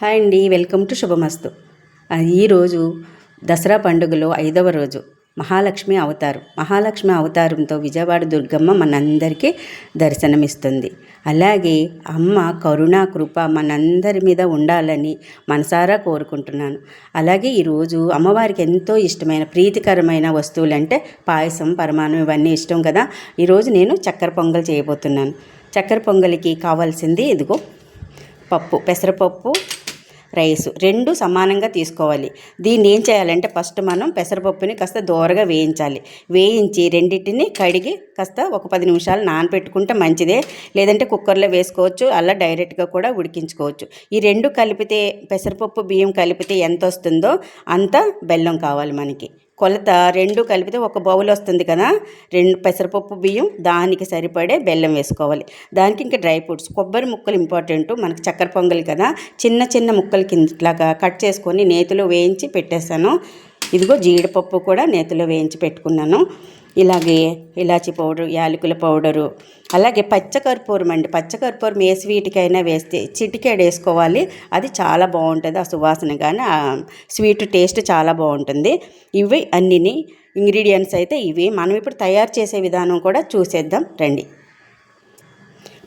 Hi అండి welcome to శుభమస్తు. ఈరోజు దసరా పండుగలో ఐదవ రోజు మహాలక్ష్మి అవతారం. మహాలక్ష్మి అవతారంతో విజయవాడ దుర్గమ్మ మనందరికీ దర్శనమిస్తుంది. అలాగే అమ్మ కరుణా కృప మనందరి మీద ఉండాలని మనసారా కోరుకుంటున్నాను. అలాగే ఈరోజు అమ్మవారికి ఎంతో ఇష్టమైన ప్రీతికరమైన వస్తువులు అంటే పాయసం పరమాణం ఇవన్నీ ఇష్టం కదా. ఈరోజు నేను చక్కెర పొంగల్ చేయబోతున్నాను. చక్కెర పొంగలికి కావాల్సింది ఇదిగో పప్పు పెసరపప్పు రైస్. రెండు సమానంగా తీసుకోవాలి. దీన్ని ఏం చేయాలంటే ఫస్ట్ మనం పెసరపప్పుని కాస్త దూరగా వేయించాలి. వేయించి రెండింటిని కడిగి కాస్త ఒక పది నిమిషాలు నానబెట్టుకుంటే మంచిదే. లేదంటే కుక్కర్లో వేసుకోవచ్చు అలా డైరెక్ట్గా కూడా ఉడికించుకోవచ్చు. ఈ రెండు కలిపితే పెసరపప్పు బియ్యం కలిపితే ఎంత వస్తుందో అంత బెల్లం కావాలి మనకి. కొలత రెండు కలిపితే ఒక బౌల్ వస్తుంది కదా. రెండు పెసరపప్పు బియ్యం దానికి సరిపడే బెల్లం వేసుకోవాలి. దానికి ఇంకా డ్రై ఫ్రూట్స్ కొబ్బరి ముక్కలు ఇంపార్టెంట్. మనకి చక్కెర పొంగల్ కదా. చిన్న చిన్న ముక్కలు కింద కట్ చేసుకొని నేతిలో వేయించి పెట్టేశాను. ఇదిగో జీడిపప్పు కూడా నేతిలో వేయించి పెట్టుకున్నాను. ఇలాగే ఇలాచి పౌడర్ యాలకుల పౌడరు అలాగే పచ్చకర్పూరం అండి. పచ్చకర్పూరం ఏ స్వీట్కైనా వేస్తే చిటికేడు వేసుకోవాలి. అది చాలా బాగుంటుంది ఆ సువాసన కానీ ఆ స్వీట్ టేస్ట్ చాలా బాగుంటుంది. ఇవి అన్నిని ఇంగ్రీడియంట్స్ అయితే ఇవి. మనం ఇప్పుడు తయారు చేసే విధానం కూడా చూసేద్దాం. రండి.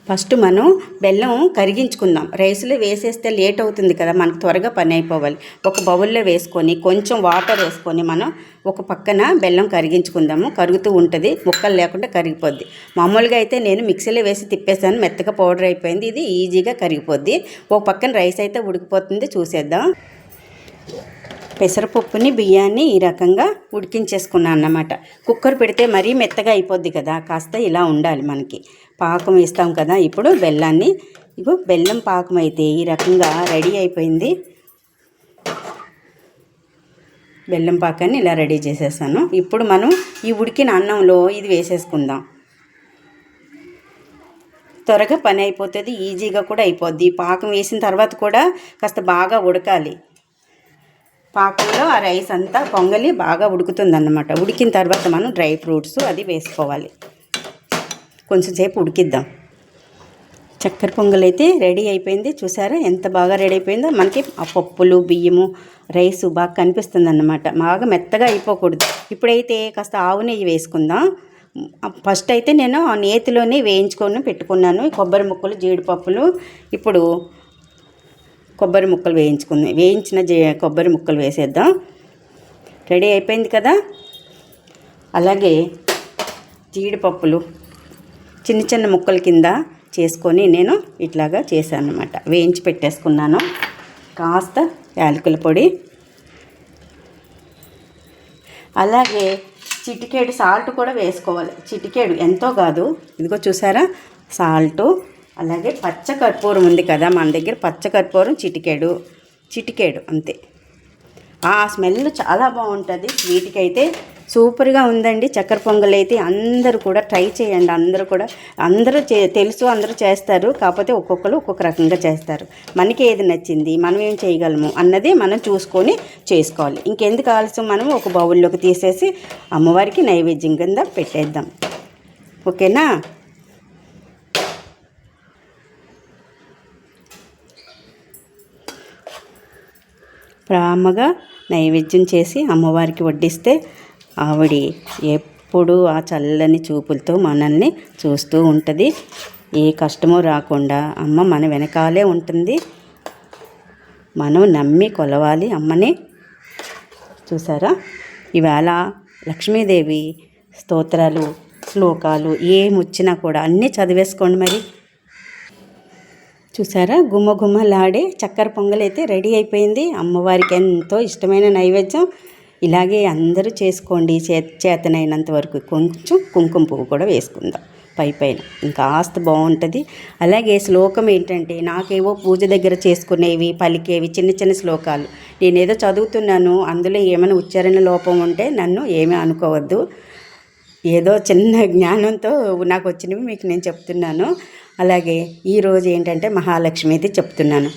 ఫస్ట్ మనం బెల్లం కరిగించుకుందాం. రైస్లో వేసేస్తే లేట్ అవుతుంది కదా మనకు త్వరగా పని అయిపోవాలి. ఒక బౌల్లో వేసుకొని కొంచెం వాటర్ వేసుకొని మనం ఒక పక్కన బెల్లం కరిగించుకుందాము. కరుగుతూ ఉంటుంది ముక్కలు లేకుండా కరిగిపోద్ది. మామూలుగా అయితే నేను మిక్సీలో వేసి తిప్పేసాను మెత్తగా పౌడర్ అయిపోయింది. ఇది ఈజీగా కరిగిపోద్ది. ఒక పక్కన రైస్ అయితే ఉడికిపోతుంది చూసేద్దాం. పెసరపప్పుని బియ్యాన్ని ఈ రకంగా ఉడికించేసుకున్నాను అన్నమాట. కుక్కర్ పెడితే మరీ మెత్తగా అయిపోద్ది కదా కాస్త ఇలా ఉండాలి మనకి. పాకం వేస్తాం కదా ఇప్పుడు బెల్లాన్ని. ఇగో బెల్లం పాకం అయితే ఈ రకంగా రెడీ అయిపోయింది. బెల్లం పాకాన్ని ఇలా రెడీ చేసేసాను. ఇప్పుడు మనం ఈ ఉడికిన అన్నంలో ఇది వేసేసుకుందాం. త్వరగా పని అయిపోతుంది ఈజీగా కూడా అయిపోద్ది. పాకం వేసిన తర్వాత కూడా కాస్త బాగా ఉడకాలి. పాకంలో ఆ రైస్ అంతా పొంగలి బాగా ఉడుకుతుందన్నమాట. ఉడికిన తర్వాత మనం డ్రై ఫ్రూట్స్ అది వేసుకోవాలి. కొంచెం సేపు ఉడికిద్దాం. చక్కెర పొంగల్ అయితే రెడీ అయిపోయింది. చూసారా ఎంత బాగా రెడీ అయిపోయిందో? మనకి ఆ పప్పులు బియ్యము రైస్ బాగా కనిపిస్తుంది అన్నమాట బాగా మెత్తగా అయిపోకూడదు. ఇప్పుడైతే కాస్త ఆవు నెయ్యి వేసుకుందాం. ఫస్ట్ అయితే నేను ఆ నేతిలోనే వేయించుకొని పెట్టుకున్నాను. కొబ్బరి ముక్కలు జీడిపప్పులు. ఇప్పుడు కొబ్బరి ముక్కలు వేయించుకుంది. వేయించిన కొబ్బరి ముక్కలు వేసేద్దాం. రెడీ అయిపోయింది కదా? అలాగే జీడిపప్పులు చిన్న చిన్న ముక్కల కింద చేసుకొని నేను ఇట్లాగా చేశాను అనమాట వేయించి పెట్టేసుకున్నాను. కాస్త యాలకుల పొడి. అలాగే చిటికేడు సాల్ట్ కూడా వేసుకోవాలి. చిటికేడు ఎంతో కాదు. ఇదిగో చూసారా? సాల్టు అలాగే పచ్చ కర్పూరం ఉంది కదా మన దగ్గర పచ్చ కర్పూరం చిటికేడు చిటికేడు అంతే. ఆ స్మెల్ చాలా బాగుంటుంది. స్వీట్కి అయితే సూపర్గా ఉందండి. చక్కెర పొంగల్ అయితే అందరూ కూడా ట్రై చేయండి. అందరూ కూడా అందరూ చే తెలుసు అందరూ చేస్తారు. కాకపోతే ఒక్కొక్కరు ఒక్కొక్క రకంగా చేస్తారు. మనకి ఏది నచ్చింది మనం ఏం చేయగలము అన్నది మనం చూసుకొని చేసుకోవాలి. ఇంకెందుకు ఆలస్యం? మనం ఒక బౌల్లోకి తీసేసి అమ్మవారికి నైవేద్యం కింద పెట్టేద్దాం. ఓకేనా? ప్రేమగా నైవేద్యం చేసి అమ్మవారికి వడ్డిస్తే ఆవిడ ఎప్పుడు ఆ చల్లని చూపులతో మనల్ని చూస్తూ ఉంటుంది. ఏ కష్టమో రాకుండా అమ్మ మన వెనకాలే ఉంటుంది. మనం నమ్మి కొలవాలి అమ్మని. చూసారా? ఇవాళ లక్ష్మీదేవి స్తోత్రాలు శ్లోకాలు ఏమొచ్చినా కూడా అన్నీ చదివేసుకోండి మరి. చూసారా? గుమ్మ గుమ్మలాడే చక్కెర పొంగలైతే రెడీ అయిపోయింది. అమ్మవారికి ఎంతో ఇష్టమైన నైవేద్యం. ఇలాగే అందరూ చేసుకోండి. చే చేతనైనంత వరకు కొంచెం కుంకుమ పువ్వు కూడా వేసుకుందాం. పై పైన ఇంకాస్త బాగుంటుంది. అలాగే శ్లోకం ఏంటంటే నాకేవో పూజ దగ్గర చేసుకునేవి పలికేవి చిన్న చిన్న శ్లోకాలు. నేనేదో చదువుతున్నాను అందులో ఏమైనా ఉచ్చారణ లోపం ఉంటే నన్ను ఏమీ అనుకోవద్దు. ఏదో చిన్న జ్ఞానంతో నాకు వచ్చినవి మీకు నేను చెప్తున్నాను. అలాగే ఈరోజు ఏంటంటే మహాలక్ష్మిది చెప్తున్నాను.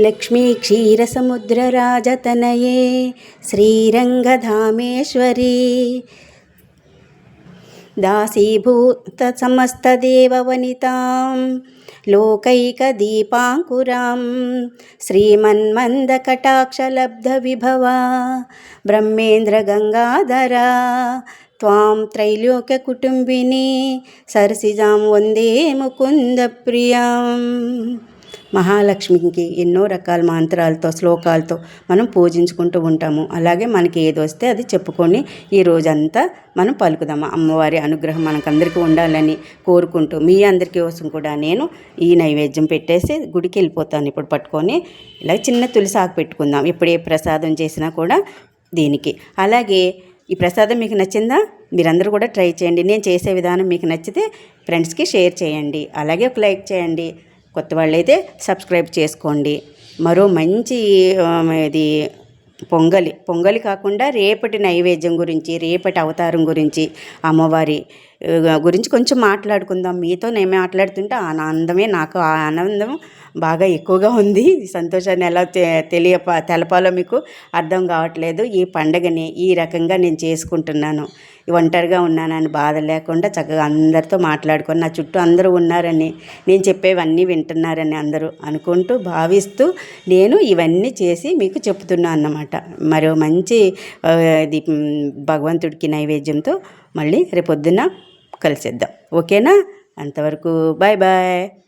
లక్ష్మీ క్షీరసముద్రరాజతనయే శ్రీరంగధామేశ్వరి. దాసీభూత సమస్తదేవవనితాం బ్రహ్మేంద్ర గంగాధరా. త్వాం త్రైలోక కుటుంబిని సరసిజాం వందే ముకుందప్రియాం మహాలక్ష్మికి ఎన్నో రకాల మంత్రాలతో శ్లోకాలతో మనం పూజించుకుంటూ ఉంటాము. అలాగే మనకి ఏది వస్తే అది చెప్పుకొని ఈ రోజంతా మనం పలుకుదాము అమ్మవారి అనుగ్రహం మనకందరికీ ఉండాలని కోరుకుంటూ మీ అందరికీ కోసం కూడా నేను ఈ నైవేద్యం పెట్టేసి గుడికి వెళ్ళిపోతాను. ఇప్పుడు పట్టుకొని ఇలా చిన్న తులసి ఆకు పెట్టుకుందాం. ఇప్పుడు ఏ ప్రసాదం చేసినా కూడా దీనికి. అలాగే ఈ ప్రసాదం మీకు నచ్చిందా? మీరందరూ కూడా ట్రై చేయండి. నేను చేసే విధానం మీకు నచ్చితే ఫ్రెండ్స్కి షేర్ చేయండి. అలాగే ఒక లైక్ చేయండి. కొత్త వాళ్ళైతే సబ్స్క్రైబ్ చేసుకోండి. మరో మంచి ఇది పొంగలి. పొంగలి కాకుండా రేపటి నైవేద్యం గురించి రేపటి అవతారం గురించి అమ్మవారి గురించి కొంచెం మాట్లాడుకుందాం. మీతో నేను మాట్లాడుతుంటే ఆనందమే నాకు ఆ ఆనందం బాగా ఎక్కువగా ఉంది. సంతోషాన్ని ఎలా తె- తెలియ తెలపాలో మీకు అర్థం కావట్లేదు. ఈ పండగని ఈ రకంగా నేను చేసుకుంటున్నాను. ఒంటరిగా ఉన్నానని బాధ లేకుండా చక్కగా అందరితో మాట్లాడుకొని నా చుట్టూ అందరూ ఉన్నారని నేను చెప్పేవన్నీ వింటున్నారని అందరూ అనుకుంటూ భావిస్తూ నేను ఇవన్నీ చేసి మీకు చెప్తున్నాను అన్నమాట. మరో మంచి ఇది భగవంతుడికి నైవేద్యంతో మళ్ళీ రేపొద్దున కలిసేద్దాం. ఓకేనా? అంతవరకు బాయ్ బాయ్.